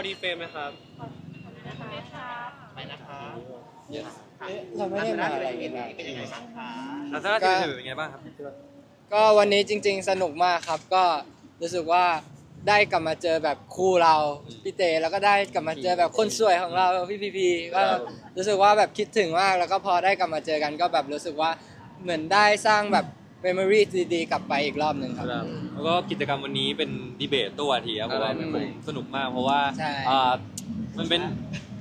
พอดีเฟรมไหมครับ ไปนะคะเราไม่ได้มาอะไรกันนะเป็นยังไงบ้างคะแล้วถ้าจะถือเป็นไงบ้างครับ ก็วันนี้จริง ๆ สนุกมากครับก็รู้สึกว่าได้กลับมาเจอแบบคู่เราพี่เตแล้วก็ได้กลับมาเจอแบบคนสวยของเราพี่พีพีก็รู้สึกว่าแบบคิดถึงมากแล้วก็พอได้กลับมาเจอกันก็แบบรู้สึกว่าเหมือนได้สร้างแบบ เมมโมรีดีๆกลับไปอีกรอบหนึ่งครับแล้วก็กิจกรรมวันนี้เป็นดีเบตตัวทีครับเพราะว่าอะไรผใหม่มสนุกมากเพราะว่าใช่ อ่ามันเป็น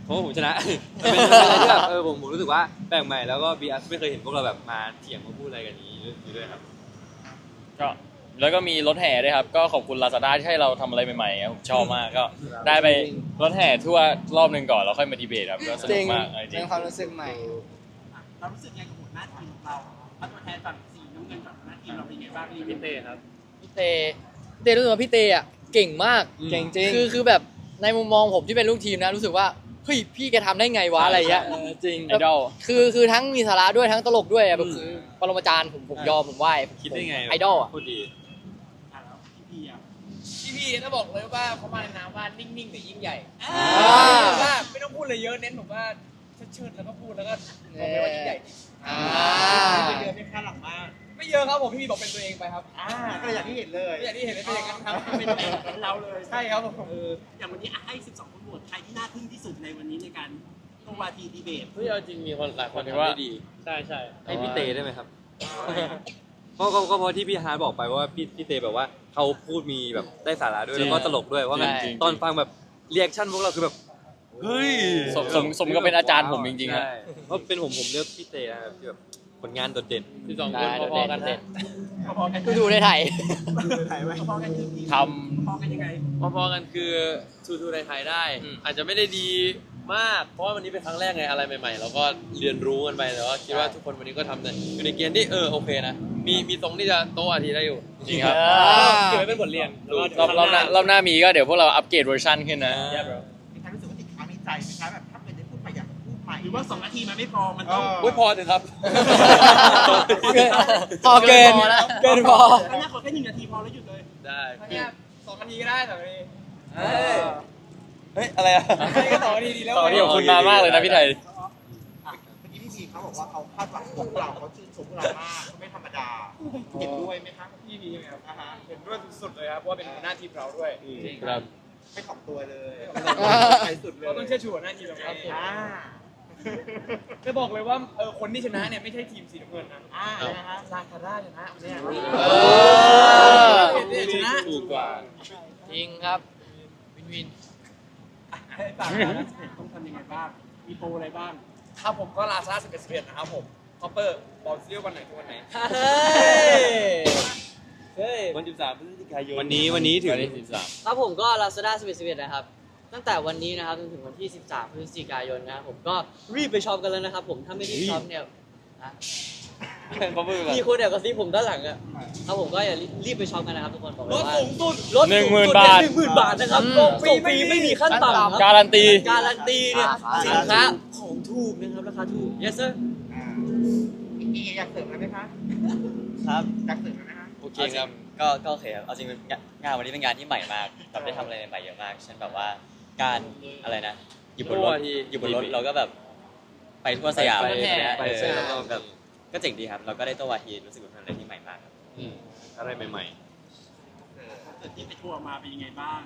เพราะว่าผมชนะ มันเป็นอะไรที่แบบเออผมผมรู้สึกว่าแปลกใหม่แล้วก็บีอาร์ไม่เคยเห็นพวกเราแบบมาเถียงมาพูดอะไรกันอย่างนี้อยู่ด้วยครับ ก็แล้วก็มีรถแห่ด้วยครับ ก็ขอบคุณลาซาด้าที่ให้เราทำอะไรใหม่ๆครับผมชอบมากก็ได้ไปรถแห่ทั่วรอบหนึ่งก่อนแล้วค่อยมาดีเบตครับก็สจนุริกงมากเอาจริเป็งนความรู้สึกใหม่ เรารู้สึกยังไงกับหัวหน้าทีม ของเราเอาตัวแทนฝั่งสีน้ำเงินฝั่งหัวหน้าทีมเราเป็นยังไงบ้างรีวิพี่วเต้ครับ พี่เตพี่เตรู้สึกว่าพี่เตอะเก่งมากเก่งจริง คือคือแบบในมุมมองผมที่เป็นลูกทีมนะรู้สึกว่าเฮ้ยพี่แกทำได้ไงวะอะไรเงี้ย เออจริงไอดอล คือคือทั้งมีสาระด้วยทั้งตลกด้วยอะอืมคือปรมาจารย์ผมผมยอมผมไหว้คิดได้ไงไอดอลอะพูดดี อะแล้วพี่พีอะพี่พี่ถ้าบอกเลยว่าเขามาในนามว่านิ่งๆแต่ยิ่งใหญ่อ่า ว่าไม่ต้องพูดอะไรเยอะเน้นแบบว่าเชิดๆแล้วก็พูดแล้วก็บอกเลยว่ายิ่งใหญ่จริงอ่าไม่เยอะไม่คาดหลังมากไม่เยอะครับผมพี่พี่บอกเป็นตัวเองไปครับอ่าก็เลยอย่างที่เห็นเลยไม่อย่างที่เห็นเลยเป็นอย่างนั้นครับเป็นเป็นเราเลยใช่ครับผมเอออย่างวันนี้อะให้ 12 คนโหวตใครที่น่าทึ่งที่สุดในวันนี้ในการตัววาทีดีเบตเฮ้ยเอาจริงมีคนหลายคนทำทำได้ได้ดีดีใช่ใช่ให้พี่เต้ได้ไหมครับเพราะก็ก็เพราะที่พี่ฮาร์ดบอกไปว่าพี่พี่เต้แบบว่าเขาพูดมีแบบได้สาระด้วยแล้วก็ตลกด้วยเพราะงั้นตอนฟังแบบเรีแอคชั่นพวกเราคือแบบ เฮ้ยสมสมสมก็เป็นอาจารย์ผมจริงๆครับใช่เพราะเป็นผมผมเลือกพี่เต้นะครับที่แบบผลงานโดดเด่น ที่สองคนพอๆกันเด่นพอๆกันดูดูในไทยถ่ายไว้พอๆกันคือพี่ทพอๆกันยังไงพอๆกันคือทูทูในไทยได้อาจจะไม่ได้ดีมาก เพราะว่าวันนี้เป็นครั้งแรกไงอะไรใหม่ๆเราก็เรียนรู้กันไปแต่ว่าคิดว่าทุกคนวันนี้ก็ทำในอยู่ในเกณฑ์ที่เออโอเคนะ มีมีตรงที่จะโตอาทีได้อยู่ำจริงครับเก็บไว้เป็นบทเรียนแล้วก็รอบรอบหน้ารอบหน้ามีก็เดี๋ยวพวกเราอัปเกรดเวอร์ชันขึ้นนะมีใรือว่าสองนาทีมันไม่พอมันต้องอุ้ยพอเถอะครับเกินพอเกินเกินพอแล้วเกินพออันนี้ขอแค่หนึ่งนาทีพอแล้วหยุดเลยได้อันเนี้ยสองนาทีก็ได้สองนาทีเฮ้ยอะไรอะอันนี้ก็สองนาทีดีแล้วตอนนี้ของคุณนานมากเลยนะพี่ไทยอะเมื่อกี้พี่พีเขาบอกว่าเขาคาดหวังพวกเราเขาชื่นชมพวกเรามากเขาไม่ธรรมดาเห็นด้วยไหมคะพี่พี่ครับอ่าฮะเห็นด้วยสุดๆเลยครับเพราะว่าเป็นหัวหน้าทีมเราด้วยครับไม่ถ่อมตัวเลยอ่าไปสุดเลยเราต้องเชื่อชูหัวหน้าทีมเราครับอ่า จะบอกเลยว่าเออคนที่ชนะเนี่ยไม่ใช่ทีมสีน้ำเงินนะอ่านะฮะซาคาร่าชนะวันเนี่ยเออชนะถูกกว่า จริงครับ วินวินให้ฝากนะต้องทำยังไงบ้าง มีโปรอะไรบ้าง ครับผมก็ลาซาสิบเอ็ดสิบเอ็ดนะครับผมคอปเปอร์บอลซิลวันไหนทุกวันไหนวันที่สามพฤศจิกายนวันนี้วันนี้ถึงวันที่สิบสามครับผมก็ Lazada 11 11นะครับ ตั้งแต่วันนี้นะครับจนถึงวันที่ 13 พฤศจิกายนนะครับผมก็รีบไปช็อปกันเลยนะครับ ผมถ้าไม่รีบช็อปเนี่ยนะเขาพูดแบบ มีคนแอบกระซิบผมด้านหลังอะครับผมก็อย่ารีบไปช็อปกันนะครับทุกคนบอกเลยว่าสุด ลดหนึ่งหมื่นสูงสุดบาท หนึ่งหมื่นบาทนะครับส่งฟรีไม่มีไม่มีขั้นต่ำครับการันตี การันตีเนี่ยอ่าสินค้าของถูกนะครับราคาถูก yes sir อ่าอีกอยากเสริมอะไรไหมคะครับ อยากเสริมอะไรไหมคะโอเคครับ ก็ก็โอเคครับเอาจริงเป็นงานงานวันนี้เป็นงานที่ใหม่มากแบบได้ทำอะไรใหม่ๆเยอะมาก เช่นแบบว่า การอะไรนะอยู่บนรถทั่วที่อยู่บนรถเราก็แบบไปทั่วสยามไปอะไรอย่างเงี้ยไปเอไปอแล้วก็แบบก็เจ๋งดีครับ เราก็ได้ตัววาทีรู้สึกว่าเป็นอะไรที่ใหม่มากครับอืมอะไรใหม่เออคอนเสิร์ตที่ไปทัวร์มาเป็นยังไงบ้าง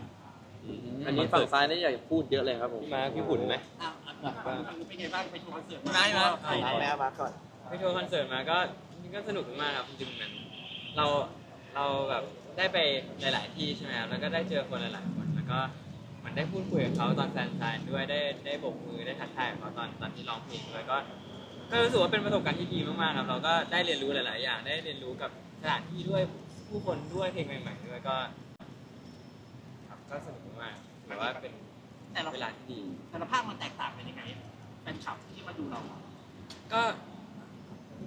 อันนี้ฝั่งซ้ายนี่อยากพูดเยอะเลยครับผมๆพี่มาร์คพี่หุ่นไหม อะอะฝั่งฝั่งนู้นเป็นไงบ้างไปทัวร์คอนเสิร์ตมาได้นะใครได้แม่มาก่อน ไปทัวร์คอนเสิร์ตมาก็จริงๆก็สนุกมากครับจริงๆเหมือนเราเราแบบได้ไปหลาย ๆ ที่ใช่ไหมครับแล้วก็ได้เจอคนหลาย ๆ คนแล้วก็ เหมันได้พูดคุยกับเขาตอนแฟนซายด้วยได้ได้โบกมือได้ทักทายกับเขาตอนตอนที่ร้องเพลงด้วยก็ก็รู้สึกว่าเป็นประสบการณ์ที่ดีมากๆครับเราก็ได้เรียนรู้หลาย ๆ อย่าง ได้เรียนรู้กับสถานที่ด้วยผู้คนด้วยเพลงใหม่ ๆ ด้วยก็ครับก็สนุกมากๆแต่ว่าเป็นแต่ละเวลาที่ดี แต่ละภาคมันแตกต่างเป็นยังไงแฟนคลับที่มาดูเราอะก็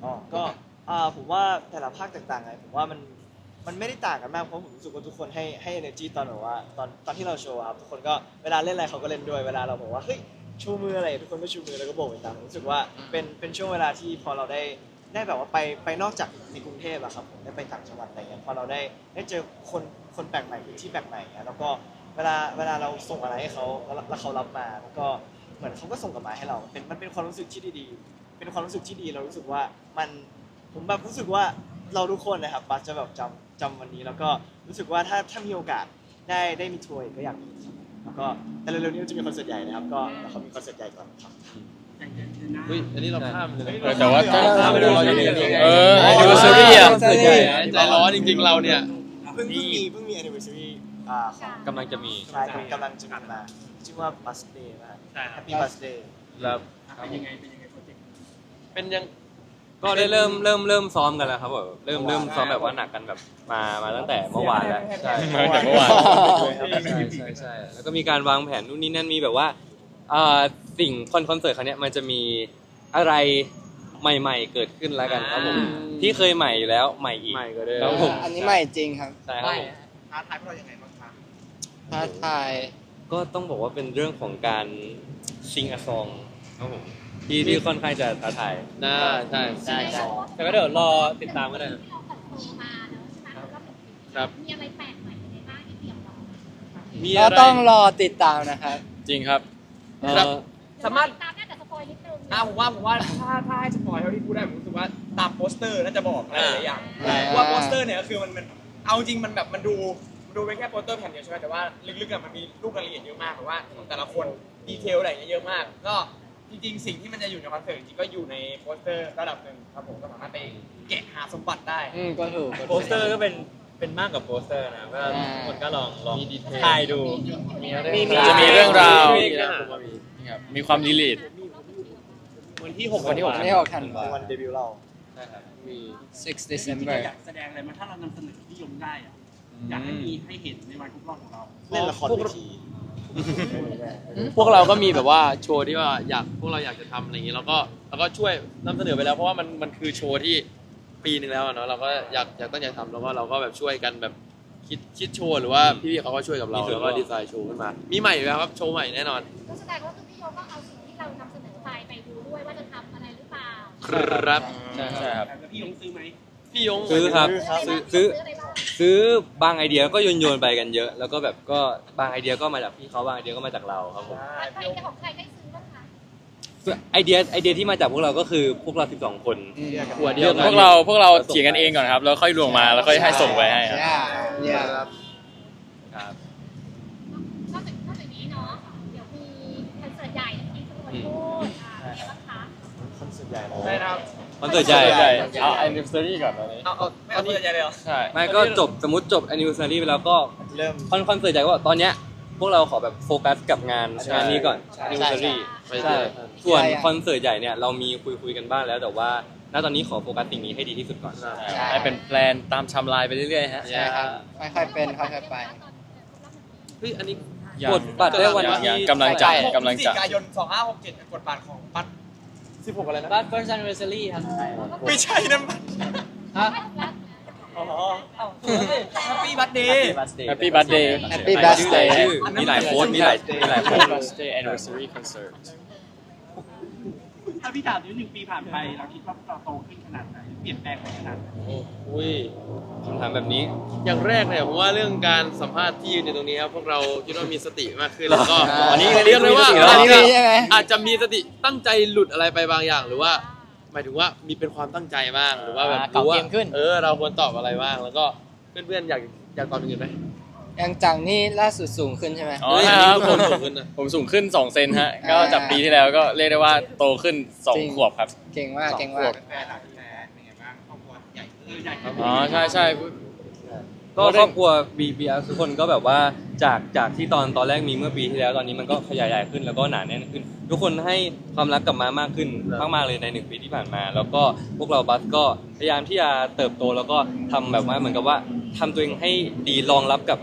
อ๋อก็อ่าผมว่าแต่ละภาคแตกต่างไงผมว่ามัน มันไม่ได้ต่างกันมากเพราะผมรู้สึกว่าทุกคนให้ให้ energy ตอนแบบว่าตอนตอนที่เราโชว์ครับทุกคนก็เวลาเล่นอะไรเขาก็เล่นด้วยเวลาเราบอกว่าเฮ้ยชูมืออะไรทุกคนก็ชูมือแล้วก็โบกไปตามผมรู้สึกว่าเป็นเป็นช่วงเวลาที่พอเราได้ได้แบบว่าไปไปนอกจากในกรุงเทพอะครับผมได้ไปต่างจังหวัดอะไรเงี้ยพอเราได้ได้เจอคนคนแปลกใหม่พื้นที่แปลกใหม่เงี้ยแล้วก็เวลาเวลาเราส่งอะไรให้เขาแล้วแล้วเขารับมาแล้วก็เหมือนเขาก็ส่งกลับมาให้เราเป็นมันเป็นความรู้สึกที่ดีๆ เป็นความรู้สึกที่ดีเรารู้สึกว่ามันผมแบบรู้สึกว่าเราทุกคนนะครับบัสจะแบบจำ จำวันนี้แล้วก็รู้สึกว่าถ้าถ้ามีโอกาสได้ได้มีทัวร์อีกก็อยากมีครับแล้วก็แต่เร็วๆนี้จะมีคอนเสิร์ตใหญ่นะครับก็เดี๋ยวเขามีคอนเสิร์ตใหญ่ก่อนครับเฮ้ยอันนี้เราข้ามเลยเออแต่ว่าข้ามไปดูเราอยู่นี่เออ anniversary อะใจร้อนจริงๆเราเนี่ยเพิ่งเพิ่งมีเพิ่งมี anniversary อ่าของกำลังจะมีใช่กำลังจะมีมาชื่อว่า birthday นะใช่ครับ Happy birthday แล้วเป็นยังไงเป็นยังไงโปรเจกต์เป็นยัง ก็ได้เริ่มเริ่มเริ่มซ้อมกันแล้วครับแบบเริ่มเริ่มซ้อมแบบว่าหนักกันแบบมามาตั้งแต่เมื่อวานแล้วใช่มาตั้งแต่เมื่อวาน ใช่ใช่ใช่แล้วก็มีการวางแผนนู่นนี่นั่นมีแบบว่าอ่าสิ่งคอนคอนเสิร์ตครั้งเนี้ยมันจะมีอะไรใหม่ๆเกิดขึ้นแล้วกันครับผมที่เคยใหม่อยู่แล้วใหม่อีก ใหม่ก็ได้ ครับผม อันนี้ใหม่จริงครับใช่ครับผมท้าทายพวกเรายังไงบ้างคะท้าทาย ก็ต้องบอกว่าเป็นเรื่องของการซิงอะซองครับผม ที่ที่ค่อนข้างจะท้าทายน่าใช่ใช่ใช่แต่ก็เดี๋ยวรอติดตามก็ได้ครับที่เราเปิดโตมาแล้วใช่ไหมแล้วก็ครับ มีอะไรแปลกใหม่ในบ้างที่เตรียมรอมีก็อะไรต้องรอติดตามนะครับ จริงครับครับสามารถ ตามได้แต่สปอยนิดนึงอ่าผมว่าผมว่าถ้าถ้าให้สปอยเท่าที่พูดได้ผมรู้สึกว่าตามโปสเตอร์น่าจะบอกอะไรหลายอย่างอ่าเพราะว่าโปสเตอร์เนี่ยก็คือมันมันเอาจริงมันแบบมันดูมันดูเป็นแค่โปสเตอร์แผ่นเดียวใช่ไหมแต่ว่าลึกๆอะมันมีรูปรายละเอียดเยอะมากแบบว่าของแต่ละคนดีเทลอะไรอย่างเงี้ยเยอะมาก ก็ จริงๆ สิ่งที่มันจะอยู่ในคอนเสิร์ตจริงๆก็อยู่ในโปสเตอร์ระดับหนึ่งครับผมก็สามารถไปแกะหาสมบัติได้ อืมก็ถูกก็ถูกโปสเตอร์ก็เป็นเป็นมากกว่าโปสเตอร์นะก็อ่าทุกคนก็ลองลองมีดีเทลทายดูมีจะมีเรื่องราวมีเรื่องราวครับมีความดีลีดวันที่หกวันที่หกวันที่หกธันวาวันเดบิวต์เรามี6 December อยากแสดงอะไรมาถ้าเรานำเสนอที่ยมได้อะอยากให้มีให้เห็นในวันครบรอบของเรา เล่นละครเวที พวกเราก็มีแบบว่าโชว์ที่ว่าอยากพวกเราอยากจะทำอะไรอย่างนี้แล้วก็เราก็ช่วยนำเสนอไปแล้วเพราะว่ามันมันคือโชว์ที่ปีหนึ่งแล้วอะเนาะเราก็อยากอยากตั้งใจทำแล้วก็เราก็แบบช่วยกันแบบคิดคิดโชว์หรือว่าพี่ๆเขาก็ช่วยกับเรามีส่วนแล้วก็ร่วมดีไซน์โชว์ขึ้นมา มีใหม่อยู่แล้วครับโชว์ใหม่แน่นอน ก็แสดงว่าคือพี่โยก็เอาสิ่งที่เรานำเสนอไปไปดูด้วยว่าจะทำอะไรหรือเปล่าครับใช่ใช่ครับ แล้วพี่ยงซื้อไหมพี่ยงซื้อครับ ซื้ซื้อออะไรบ้าง ซื้อบางไอเดียก็โยนโยนๆไปกันเยอะ แล้วก็แบบก็บางไอเดียก็มาจากพี่เขาบางไอเดียก็มาจากเราครับผมใครจะของใครได้ซื้อบ้างคะไอเดียไอเดียที่มาจากพวกเราก็คือพวกเรา 12 คนอืมหัวเดียวกัน พวกเราพวกเราเถียงกันเองก่อนครับ แล้วค่อยรวมมาแล้วค่อยให้ส่งไปให้ครับ yeah yeah ครับ นะครับคอนเสิร์ตใหญ่ ใหญ่เอา anniversary ก่อนตอนนี้ เอาเอาไม่เอาคอนเสิร์ตใหญ่เลยเหรอใช่ไม่ก็จบสมมติจบ anniversary ไปแล้วก็เริ่ม คอนคอนเสิร์ตใหญ่ก็บอกตอนเนี้ยพวกเราขอแบบโฟกัสกับงานใช่ งานนี้ก่อน ใช่ anniversary ไปใช่เจอส่วนใช่ คอนเสิร์ตใหญ่เนี่ยเรามีคุยคุยๆกันบ้างแล้วแต่ว่าณตอนนี้ขอโฟกัสสิ่งนี้ให้ดีที่สุดก่อน ใช่ ให้เป็นแพลนตามไทม์ไลน์ไปเรื่อยๆฮะ ใช่ครับค่อยๆเป็นค่อยๆไป เฮ้ยอันนี้ยัง กดบัตรได้วันยังที่ ยังกำลังจะกำลังจะพฤศจิกายน2567กดบัตรของบัตร 16อะไรนะบัตร first anniversary ครับไม่ใช่นั่นบัตรฮะอ๋อ แฮปปี้บัตเดย์ Happy birthday Happy birthday ชื่อมีหลายโพสต์มีหลายมีหลายโพส Happy ต์ birthday anniversary concert ถ้าพี่ถามหนึ่งปีผ่านไป เราคิดว่าเราโตขึ้นขนาดไหนเปลี่ยนแปลงไปขนาดไหนอุ้ยคำถามแบบนี้ อย่างแรกเนี่ยผมว่าเรื่องการสัมภาษณ์ที่ยืนอยู่ตรงนี้ครับพวกเราคิดว่ามีสติมากขึ้นแล้วก็อ่าอันนี้เรียกเลยว่าอันนี้อาจจะมีใช่ไหม อาจจะมีสติตั้งใจหลุดอะไรไปบางอย่าง หรือว่า หมายถึงว่ามีเป็นความตั้งใจบ้างหรือว่าแบบอ่าเก่ารู้ว่าเกมขึ้น เออเราควรตอบอะไรบ้างแล้วก็เพื่อนๆอยากอยากตอบอย่างอื่นไหม ยังจังนี่ล่าสุดสูงขึ้นใช่ไหม อ๋อเฮ้ยใช่ครับทุกคนสูงขึ้นนะ ผมสูงขึ้น2เซนฮะก็อ่าจากปีที่แล้วก็เรียกได้ว่าโตขึ้น จริง 2 ขวบครับ เก่งมากเก่งมาก แฟนหลักแฟนเป็นไงบ้างครอบครัวใหญ่ขึ้นเออใหญ่ขึ้นอ๋อ ใช่ใช่ ก็ครอบครัว B B L ทุกคนก็แบบว่าจากจากที่ตอนตอนแรกมีเมื่อปีที่แล้วตอนนี้มันก็ขยายใหญ่ขึ้นแล้วก็หนาแน่นขึ้น ทุกคนให้ความรักกับมามากขึ้นมากๆเลยในหนึ่งปีที่ผ่านมา แล้วก็พวกเราบัสก็พยายามที่จะเติบโตแล้วก็ทำแบบว่าเหมือนกับว่าทำตัวเองให้ดีรองรับกับ